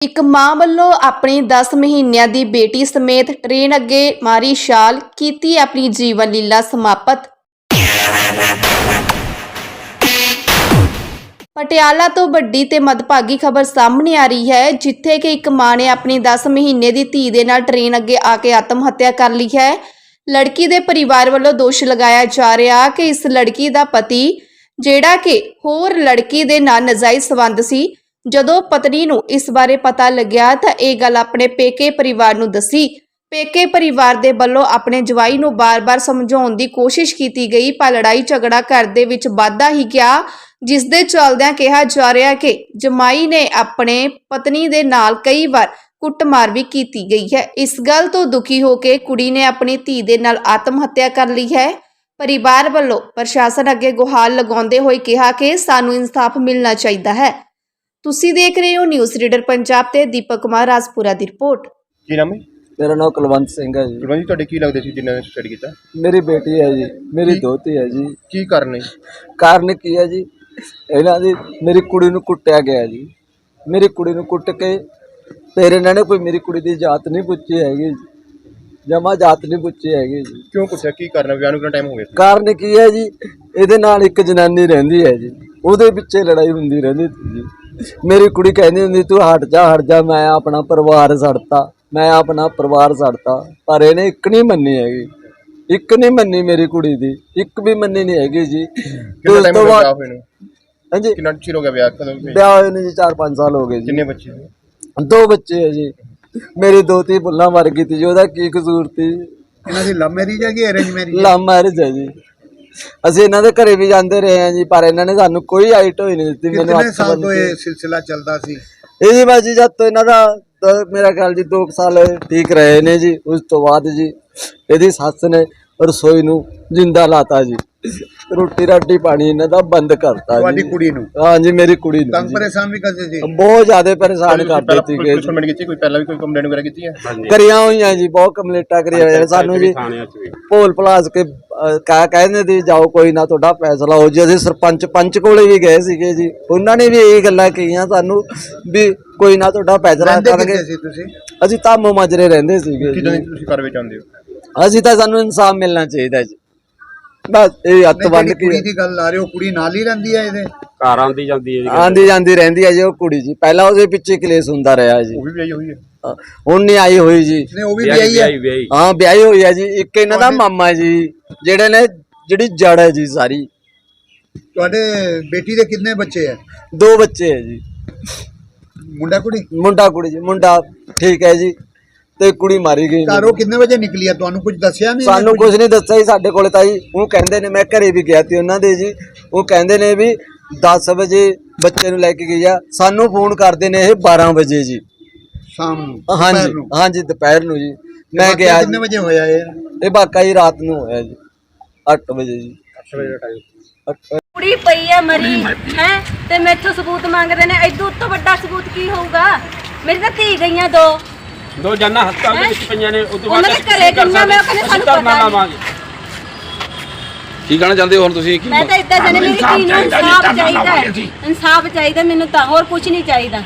ਇੱਕ ਮਾਂ ਵੱਲੋਂ ਆਪਣੀ 10 ਮਹੀਨਿਆਂ ਦੀ ਬੇਟੀ ਸਮੇਤ ਟ੍ਰੇਨ ਅੱਗੇ ਮਾਰੀ ਛਾਲ, ਕੀਤੀ ਆਪਣੀ ਜੀਵਨ ਲੀਲਾ ਸਮਾਪਤ। ਪਟਿਆਲਾ ਤੋਂ ਵੱਡੀ ਤੇ ਮਦਭਾਗੀ ਖਬਰ ਸਾਹਮਣੇ ਆ ਰਹੀ ਹੈ, ਜਿੱਥੇ ਕਿ ਇੱਕ ਮਾਂ ਨੇ ਆਪਣੀ 10 ਮਹੀਨੇ ਦੀ ਧੀ ਦੇ ਨਾਲ ਟ੍ਰੇਨ ਅੱਗੇ ਆ ਕੇ ਆਤਮ ਹੱਤਿਆ ਕਰ ਲਈ ਹੈ। ਲੜਕੀ ਦੇ ਪਰਿਵਾਰ ਵੱਲੋਂ ਦੋਸ਼ ਲਗਾਇਆ ਜਾ ਰਿਹਾ ਕਿ ਇਸ ਲੜਕੀ ਦਾ ਪਤੀ, ਜਿਹੜਾ ਕਿ ਹੋਰ ਲੜਕੀ ਦੇ ਨਾਲ ਨਜਾਇਜ਼ ਸੰਬੰਧ ਸੀ ਜਦੋਂ ਪਤਨੀ ਨੂੰ ਇਸ ਬਾਰੇ ਪਤਾ ਲੱਗਿਆ ਤਾਂ ਇਹ ਗੱਲ ਆਪਣੇ ਪੇਕੇ ਪਰਿਵਾਰ ਨੂੰ ਦੱਸੀ। ਪੇਕੇ ਪਰਿਵਾਰ ਦੇ ਵੱਲੋਂ ਆਪਣੇ ਜਵਾਈ ਨੂੰ ਬਾਰ-ਬਾਰ ਸਮਝਾਉਣ ਦੀ ਕੋਸ਼ਿਸ਼ ਕੀਤੀ ਗਈ, ਪਰ ਲੜਾਈ ਝਗੜਾ ਘਰ ਦੇ ਵਿੱਚ ਵਾਧਾ ਹੀ ਗਿਆ ਜਿਸ ਦੇ ਚੱਲਦਿਆਂ ਕਿਹਾ ਜਾ ਰਿਹਾ ਕਿ ਜਮਾਈ ਨੇ ਆਪਣੇ ਪਤਨੀ ਦੇ ਨਾਲ ਕਈ ਵਾਰ ਕੁੱਟਮਾਰ ਵੀ ਕੀਤੀ ਗਈ ਹੈ। ਇਸ ਗੱਲ ਤੋਂ ਦੁਖੀ ਹੋ ਕੇ ਕੁੜੀ ਨੇ ਆਪਣੀ ਧੀ ਦੇ ਨਾਲ ਆਤਮ ਹੱਤਿਆ ਕਰ ਲਈ ਹੈ। ਪਰਿਵਾਰ ਵੱਲੋਂ ਪ੍ਰਸ਼ਾਸਨ ਅੱਗੇ ਗੁਹਾਰ ਲਗਾਉਂਦੇ ਹੋਏ ਕਿਹਾ ਕਿ ਸਾਨੂੰ ਇਨਸਾਫ ਮਿਲਣਾ ਚਾਹੀਦਾ ਹੈ। ਤੁਸੀਂ ਦੇਖ ਰਹੇ ਹੋ ਨਿਊਜ਼ ਰੀਡਰ ਪੰਜਾਬ ਤੇ ਦੀਪਕ ਕੁਮਾਰ ਰਾਜਪੁਰਾ ਦੀ ਰਿਪੋਰਟ। ਕੀ ਨਾਮ ਹੈ? ਮੇਰਾ ਨਾਮ ਕੁਲਵੰਤ ਸਿੰਘ ਹੈ ਜੀ। ਗੁਰਬਾਨ ਜੀ ਤੁਹਾਡੇ ਕੀ ਲੱਗਦੇ ਸੀ ਜਿਨ੍ਹਾਂ ਨੇ ਸੁਸਾਈਡ ਕੀਤਾ? ਮੇਰੀ ਬੇਟੀ ਹੈ ਜੀ ਮੇਰੀ ਦੋਤੀ ਹੈ ਜੀ। ਕੀ ਕਾਰਨ ਕਾਰਨ ਕੀ ਹੈ ਜੀ? ਇਹਨਾਂ ਦੀ ਮੇਰੀ ਕੁੜੀ ਨੂੰ ਕੁੱਟਿਆ ਗਿਆ ਜੀ। ਮੇਰੀ ਕੁੜੀ ਨੂੰ ਕੁੱਟ ਕੇ ਫਿਰ ਇਹਨਾਂ ਨੇ ਕੋਈ ਮੇਰੀ ਕੁੜੀ ਦੀ ਜਾਤ ਨਹੀਂ ਪੁੱਛੀ ਹੈਗੀ ਜਮਾ ਜਾਤ ਨਹੀਂ ਪੁੱਛੀ ਹੈਗੀ ਜੀ। ਕਿਉਂ ਪੁੱਛਿਆ ਕੀ ਕਾਰਨ ਵਿਆਹ ਨੂੰ ਕਿੰਨਾ ਟਾਈਮ ਹੋ ਗਿਆ ਸੀ? ਕਾਰਨ ਕੀ ਹੈ ਜੀ? ਇਹਦੇ ਨਾਲ ਇੱਕ ਜਨਾਨੀ ਰਹਿੰਦੀ ਹੈ ਜੀ। ਉਹਦੇ ਪਿੱਛੇ ਲੜਾਈ ਹੁੰਦੀ ਰਹਿੰਦੀ ਸੀ ਜੀ। ਮੇਰੀ ਕੁੜੀ ਕਹਿੰਦੀ ਹੁੰਦੀ ਤੂੰ ਹਟ ਜਾ ਹਟ ਜਾ ਮੈਂ ਆਪਣਾ ਪਰਿਵਾਰ ਛੱਡਤਾ ਮੈਂ ਆਪਣਾ ਪਰਿਵਾਰ ਛੱਡਤਾ ਪਰ ਇਹਨੇ ਇੱਕ ਨਹੀਂ ਮੰਨੀ ਹੈਗੀ। ਇੱਕ ਨਹੀਂ ਮੰਨੀ ਮੇਰੀ ਕੁੜੀ ਦੀ ਇੱਕ ਵੀ ਮੰਨੀ ਨਹੀਂ ਹੈਗੀ ਜੀ। ਕਿੰਨਾ ਉਸ ਟਾਈਮ ਤੋਂ ਹੋ ਗਿਆ ਬਾਅਦ ਵਿਆਹ ਹੋਏ ਨੂੰ? ਹਾਂਜੀ। ਕਿੰਨਾ ਚਿਰ ਹੋ ਗਿਆ ਵਿਆਹ ਕਦੋਂ ਹੋਇਆ? ਵਿਆਹ ਹੋਏ ਨੂੰ ਜੀ 4-5 ਸਾਲ ਹੋ ਗਏ ਜੀ। ਕਿੰਨੇ ਬੱਚੇ ਦੋ ਬੱਚੇ ਹੈ ਜੀ। ਮੇਰੀ ਦੋਤੀ ਬੁੱਲਾ ਮਰ ਗਈ ਤੀ ਜੀ ਉਹਦਾ ਕੀ ਕਸੂਰ ਤੀ? ਇਹਨਾਂ ਦੀ ਲਵ ਮੈਰਿਜ ਹੈ ਕਿ ਅਰੇਂਜ ਮੈਰਿਜ ਲਵ ਮੈਰਿਜ ਹੈ ਜੀ। ਅਸੀਂ ਇਹਨਾਂ ਦੇ ਘਰੇ ਵੀ ਜਾਂਦੇ ਰਹੇ ਹਾਂ ਜੀ ਪਰ ਇਹਨਾਂ ਨੇ ਸਾਨੂੰ ਕੋਈ ਆਈਟ ਹੋਈ ਨਹੀਂ ਦਿੱਤੀ ਕਿੰਨੇ ਹੱਥ ਸਾਲ ਤੋਂ ਕੇ। ਇਹ ਸਿਲਸਿਲਾ ਚੱਲਦਾ ਸੀ ਇਹ ਜੀ ਬਾਜੀ ਜਦ ਤੋਂ ਇਹਨਾਂ ਦਾ ਤਾਂ ਮੇਰਾ ਖਿਆਲ ਜੀ 2 ਸਾਲ ਠੀਕ ਰਹੇ ਨੇ ਜੀ ਉਸ ਤੋਂ ਬਾਅਦ ਜੀ ਇਹਦੀ ਸੱਸ ਨੇ ਰਸੋਈ ਨੂੰ ਜਿੰਦਾ ਲਾਤਾ ਜੀ ਰੋਟੀ ਰਾਟੀ ਪਾਣੀ ਇਹਨਾਂ ਦਾ ਬੰਦ ਕਰਤਾ ਤੁਹਾਡੀ ਜੀ ਕੁੜੀ ਨੂੰ? ਹਾਂ ਜੀ ਮੇਰੀ ਕੁੜੀ ਨੂੰ ਤੰਗ ਜੀ। ਪਰੇਸ਼ਾਨ ਵੀ ਕਰਦੇ ਸੀ? ਬਹੁਤ ਜ਼ਿਆਦਾ ਪਰੇਸ਼ਾਨ ਕਰਦੇ ਸੀਗੇ ਪੁਲਿਸ ਕੰਪਲੇਂਟ ਕੀਤੀ ਕੋਈ ਪਹਿਲਾਂ ਵੀ ਕੋਈ ਕੰਪਲੇਂਟ ਵਗੈਰਾ ਕੀਤੀ ਹੈ? ਕਰੀਆਂ ਹੋਈਆਂ ਜੀ ਬਹੁਤ ਕੰਪਲੀਟਾਂ ਕਰੀਆਂ ਹੋਈਆਂ। ਸਾਨੂੰ ਜੀ ਭੋਲ ਭਲਾਸ ਕੇ ਅਹ, ਕਹਿ ਕਹਿੰਦੇ ਦੀ ਜਾਓ ਕੋਈ ਨਾ ਤੁਹਾਡਾ ਫੈਸਲਾ ਹੋ ਜੀ। ਅਸੀਂ ਸਰਪੰਚ ਪੰਚ ਕੋਲੇ ਵੀ ਗਏ ਸੀਗੇ ਜੀ। ਉਹਨਾਂ ਨੇ ਵੀ ਇਹ ਗੱਲਾਂ ਕਹੀਆਂ ਸਾਨੂੰ ਵੀ ਕੋਈ ਨਾ ਤੁਹਾਡਾ ਫੈਸਲਾ ਰਹਿੰਦੇ ਕਰਾਂਗੇ ਕਿੱਥੇ ਸੀ ਤੁਸੀਂ? ਅਸੀਂ ਤਾਂ ਮਾਜਰੇ ਰਹਿੰਦੇ ਸੀਗੇ ਕਿਦਾਂ ਜੀ। ਦੀ ਤੁਸੀਂ ਕਾਰਵਾਈ ਚਾਹੁੰਦੇ ਹੋ? ਅਸੀਂ ਤਾਂ ਸਾਨੂੰ ਇਨਸਾਫ ਮਿਲਣਾ ਚਾਹੀਦਾ ਜੀ। ਬਸ ਇਹ ਹੱਥ ਨਹੀਂ, ਬੰਨ ਜਿਹੜੀ ਕੁੜੀ ਕੇ ਦੀ ਗੱਲ ਆ ਰਹੀ ਉਹ ਕੁੜੀ ਨਾਲ ਹੀ ਰਹਿੰਦੀ ਹੈ ਇਹਦੇ? ਘਰ ਆਉਂਦੀ ਜਾਂਦੀ ਹੈ ਜੀ ਆਂਦੀ ਜਾਂਦੀ ਰਹਿੰਦੀ ਹੈ ਜੀ ਉਹ ਕੁੜੀ ਜੀ। ਪਹਿਲਾਂ ਉਹਦੇ ਪਿੱਛੇ ਕਲੇਸ਼ ਹੁੰਦਾ ਰਿਹਾ ਜੀ। ਉਹ ਵੀ ਵਿਆਹੀ ਹੋਈ ਹੈ? ਹਾਂ, ਹੁਣ ਨਹੀਂ ਆਈ ਹੋਈ ਜੀ। ਨੇ ਉਹ ਵੀ ਵਿਆਹੀ ਵਿਆਹੀ ਹੈ ਵਿਆਹੀ ਵਿਆਹੀ। ਹਾਂ ਵਿਆਹੀ ਹੋਈ ਹੈ ਜੀ। ਇੱਕ ਇਹਨਾਂ ਦਾ ਮਾਮਾ ਜੀ ਜਿਹੜੇ ਨੇ ਜਿਹੜੀ ਜੜ ਹੈ ਜੀ ਸਾਰੀ। ਤੁਹਾਡੇ ਬੇਟੀ ਦੇ ਕਿੰਨੇ ਬੱਚੇ ਹੈ ਦੋ ਬੱਚੇ ਹੈ ਜੀ। ਮੁੰਡਾ ਕੁੜੀ? ਮੁੰਡਾ ਕੁੜੀ ਜੀ ਮੁੰਡਾ ਠੀਕ ਹੈ ਜੀ। ਤੇ ਕੁੜੀ ਮਾਰੀ ਗਈ। ਘਰੋਂ ਕਿੰਨੇ ਵਜੇ ਨਿਕਲੀ ਹੈ ਤੁਹਾਨੂੰ ਕੁਝ ਦੱਸਿਆ ਨਹੀਂ ਸਾਨੂੰ ਕੁਝ ਨਹੀਂ ਦੱਸਿਆ ਜੀ ਸਾਡੇ ਕੋਲੇ ਤਾਂ ਜੀ। ਉਹ ਕਹਿੰਦੇ ਨੇ ਮੈਂ ਘਰੇ ਵੀ ਗਿਆ ਸੀ ਉਹਨਾਂ ਦੇ ਜੀ। ਉਹ ਕਹਿੰਦੇ ਨੇ ਵੀ 10 ਵਜੇ ਬੱਚੇ ਨੂੰ ਲੈ ਕੇ ਗਈ ਆ। ਸਾਨੂੰ ਫੋਨ ਕਰਦੇ ਨੇ ਇਹ 12 ਵਜੇ ਜੀ। ਸ਼ਾਮ ਨੂੰ ਹਾਂਜੀ। ਹਾਂਜੀ ਦੁਪਹਿਰ ਨੂੰ ਜੀ। ਤੇ ਮੈਂ ਗਿਆ ਕਿੰਨੇ। ਵਜੇ ਹੋਇਆ ਇਹ? ਇਹ ਬਾਕਾ ਜੀ ਰਾਤ ਨੂੰ ਹੋਇਆ ਜੀ। 8 ਵਜੇ ਜੀ। 8 ਵਜੇ ਦਾ ਟਾਈਮ ਕੁੜੀ ਪਈ ਹੈ ਮਰੀ ਹੈ? ਤੇ ਮੈਥੋਂ ਸਬੂਤ ਮੰਗਦੇ ਨੇ ਐਦੋਂ ਉੱਤੋਂ ਵੱਡਾ ਸਬੂਤ ਕੀ ਹੋਊਗਾ? ਮੇਰੀ ਤਾਂ ਧੀ ਗਈਆਂ ਦੋ। ਦੋ ਜਾਨਾਂ ਹਸਪਤਾਲ ਦੇ ਵਿੱਚ ਪਈਆਂ ਨੇ ਉਸ ਤੋਂ ਉਹਨਾਂ ਦੇ ਅਸੀਂ ਘਰੇ ਕਰ ਮੈਂ? ਕਹਿੰਦੇ ਸਾਨੂੰ ਧਰਨਾ। ਲਾਵਾਂਗੇ ਕੀ ਕਹਿਣਾ ਚਾਹੁੰਦੇ ਹੋ ਹੁਣ ਤੁਸੀਂ? ਕੀ ਮੈਂ ਤਾਂ ਇਦਾਂ ਜਨੇ ਮੇਰੀ ਧੀ ਨੂੰ ਇਨਸਾਫ ਚਾਹੀਦਾ ਹੈ। ਇਨਸਾਫ ਚਾਹੀਦਾ ਮੈਨੂੰ ਤਾਂ ਹੋਰ ਕੁਝ ਨਹੀਂ ਚਾਹੀਦਾ।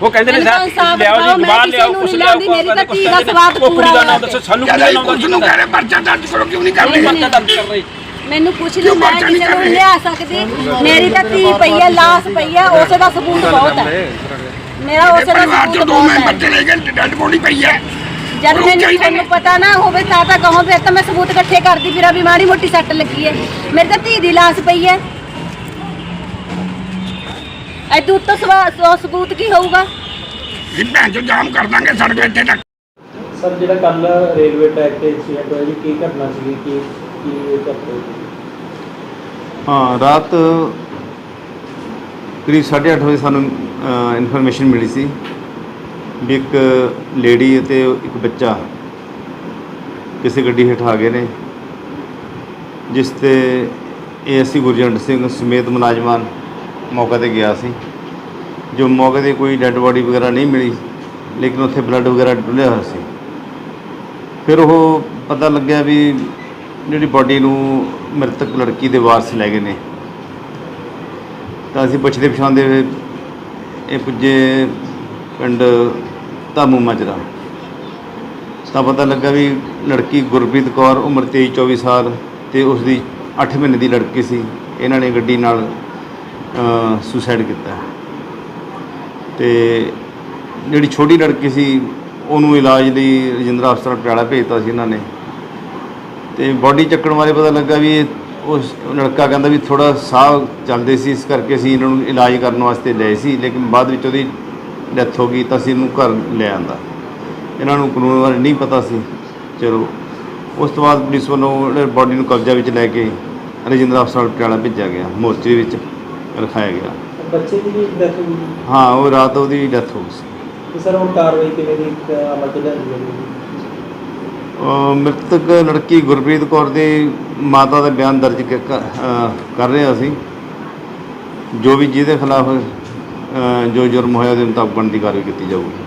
ਉਹ ਕਹਿੰਦੇ ਨੇ ਇਨਸਾਫ ਲਿਆਓ ਜੀ ਬਾਹਰ ਲਿਆਓ ਕੁਛ ਲਿਆਓ ਮੇਰੀ ਤਾਂ ਧੀ ਦਾ ਸਵਾਦ ਦਾ ਪੂਰਾ ਨਾਮ ਦੱਸੋ ਸਾਨੂੰ ਕੀ ਨਾਮ ਦੱਸੋ। ਨੂੰ ਕਹਿ ਰਹੇ ਪਰਚਾ ਦਰਜ ਕਰੋ ਕਿਉਂ ਨਹੀਂ ਕਰਦੇ ਪਰਚਾ ਦਰਜ ਕਰ ਰਹੇ। ਮੈਨੂੰ ਕੁਝ ਨਹੀਂ ਮੈਂ ਕਿਸੇ ਨੂੰ ਲਿਆ ਸਕਦੀ। ਮੇਰੀ ਤਾਂ ਧੀ ਪਈ ਹੈ ਲਾਸ ਪਈ ਹੈ ਉਸੇ ਦਾ ਸਬੂਤ ਬਹੁਤ ਹੈ। ਮੇਰਾ ਉਸੇ ਦਾ ਪਰਿਵਾਰ ਸਬੂਤ ਚੋਂ ਦੋ ਬਹੁਤ ਮੈਂਬਰ ਹੈ। ਚਲੇ ਗਏ ਡੈਡ ਬੋਡੀ ਪਈ ਹੈ। ਜਦ ਮੈਨੂੰ ਤੁਹਾਨੂੰ ਪਤਾ ਨਾ ਹੋਵੇ ਤਾਂ ਤਾਂ ਕਹੋ ਫਿਰ ਤਾਂ ਮੈਂ ਸਬੂਤ ਇਕੱਠੇ ਕਰਦੀ ਫਿਰਾਂ ਵੀ ਮਾੜੀ ਮੋਟੀ ਸੱਟ ਲੱਗੀ ਹੈ। ਮੇਰੇ ਤਾਂ ਧੀ ਦੀ ਲਾਸ਼ ਪਈ ਹੈ। ਐਦੂ ਉੱਤੋਂ ਸਵਾ- ਸੌ ਸਬੂਤ ਕੀ ਹੋਊਗਾ? ਵੀ ਭੈਣ ਚੋ ਜਾਮ ਕਰ ਦਾਂਗੇ ਸੜਕ ਇੱਥੇ ਤੱਕ। ਸਰ ਜਿਹੜਾ ਕੱਲ ਰੇਲਵੇ ਟਰੈਕ ਤੇ ਐਕਸੀਡੈਂਟ ਹੋਇਆ ਜੀ ਕੀ ਘਟਨਾ ਸੀਗੀ? ਕੀ ਕੀ ਇਹ ਘਟਨਾ ਹੋਈ? ਹਾਂ ਰਾਤ ਕਰੀਬ 8:30 ਵਜੇ ਸਾਨੂੰ ਇਨਫੋਰਮੇਸ਼ਨ ਮਿਲੀ ਸੀ ਵੀ ਇੱਕ ਲੇਡੀ ਅਤੇ ਇੱਕ ਬੱਚਾ ਕਿਸੇ ਗੱਡੀ ਹੇਠ ਆ ਗਏ ਨੇ, ਜਿਸ ਤੇ ਏਐਸਸੀ ਗੁਰਜੰਟ ਸਿੰਘ ਸਮੇਤ ਮੁਲਾਜ਼ਮਾਨ ਮੌਕੇ ਤੇ ਗਿਆ ਸੀ। ਜੋ ਮੌਕੇ ਤੇ ਕੋਈ ਡੈੱਡ ਬੋਡੀ ਵਗੈਰਾ ਨਹੀਂ ਮਿਲੀ, ਲੇਕਿਨ ਉੱਥੇ ਬਲੱਡ ਵਗੈਰਾ ਡੁੱਲਿਆ ਹੋਇਆ ਸੀ। ਫਿਰ ਉਹ ਪਤਾ ਲੱਗਿਆ ਵੀ ਜਿਹੜੀ ਬਾਡੀ ਨੂੰ ਮ੍ਰਿਤਕ ਲੜਕੀ ਦੇ ਵਾਰਸ ਲੈ ਗਏ ਨੇ। ਤਾਂ ਅਸੀਂ ਪੁੱਛਦੇ ਪਛਾਣਦੇ ਹੋਏ ਇਹ ਪੁੱਜੇ ਪਿੰਡ ਧਾਮੂ ਮਾਜਰਾ। ਤਾਂ ਪਤਾ ਲੱਗਾ ਵੀ ਲੜਕੀ ਗੁਰਪ੍ਰੀਤ ਕੌਰ ਉਮਰ 23 24 ਸਾਲ ਤੇ ਉਸ ਦੀ 8 ਮਹੀਨੇ ਦੀ ਲੜਕੀ ਸੀ। ਇਹਨਾਂ ਨੇ ਗੱਡੀ ਨਾਲ ਸੁਸਾਈਡ ਕੀਤਾ। ਤੇ ਜਿਹੜੀ ਛੋਟੀ ਲੜਕੀ ਸੀ, ਉਹਨੂੰ ਇਲਾਜ ਲਈ ਰਜਿੰਦਰਾ ਹਸਪਤਾਲ ਪਟਿਆਲਾ ਭੇਜਤਾ ਸੀ ਇਹਨਾਂ ਨੇ। ਤੇ ਬਾਡੀ ਚੱਕਣ ਬਾਰੇ ਪਤਾ ਲੱਗਾ ਵੀ ਇਹ ਉਸ ਲੜਕਾ ਕਹਿੰਦਾ ਵੀ ਥੋੜਾ ਸਾਹ ਚੱਲਦੇ ਸੀ ਇਸ ਕਰਕੇ ਅਸੀਂ ਇਹਨਾਂ ਨੂੰ ਇਲਾਜ ਕਰਨ ਵਾਸਤੇ ਲਏ ਸੀ ਲੇਕਿਨ ਬਾਅਦ ਵਿੱਚ ਉਹਦੀ ਡੈਥ ਹੋ ਗਈ ਤਾਂ ਅਸੀਂ ਇਹਨੂੰ ਘਰ ਲੈ ਆਂਦਾ। ਇਹਨਾਂ ਨੂੰ ਕਾਨੂੰਨ ਬਾਰੇ ਨਹੀਂ ਪਤਾ ਸੀ। ਚਲੋ ਉਸ ਤੋਂ ਬਾਅਦ ਪੁਲਿਸ ਵੱਲੋਂ ਬਾਡੀ ਨੂੰ ਕਬਜ਼ਾ ਵਿੱਚ ਲੈ ਕੇ ਰਜਿੰਦਰਾ ਹਸਪਤਾਲ ਪਟਿਆਲਾ ਭੇਜਿਆ ਗਿਆ ਮੋਰਚੇ ਵਿੱਚ ਰਖਾਇਆ ਗਿਆ। ਬੱਚੇ ਦੀ ਵੀ ਡੈਥ ਹੋ ਗਈ? ਹਾਂ ਉਹ ਰਾਤ ਉਹਦੀ ਡੈਥ ਹੋ ਗਈ ਸੀ। ਸਰ ਹੁਣ ਕਾਰਵਾਈ ਕਿਵੇਂ ਦੀ ਅਮਲ ਚ ਲਿਆਂਦੀ ਮ੍ਰਿਤਕ ਲੜਕੀ ਗੁਰਪ੍ਰੀਤ ਕੌਰ ਦੇ ਮਾਤਾ ਦਾ ਬਿਆਨ ਦਰਜ ਕ- ਕ- ਕਰ ਰਹੇ ਹਾਂ ਅਸੀਂ। ਜੋ ਵੀ ਜਿਹਦੇ ਖਿਲਾਫ ਜੋ ਜੁਰਮ ਹੋਇਆ ਉਹਦੇ ਮੁਤਾਬਕ ਬਣਦੀ ਕਾਰਵਾਈ ਕੀਤੀ ਜਾਊਗੀ।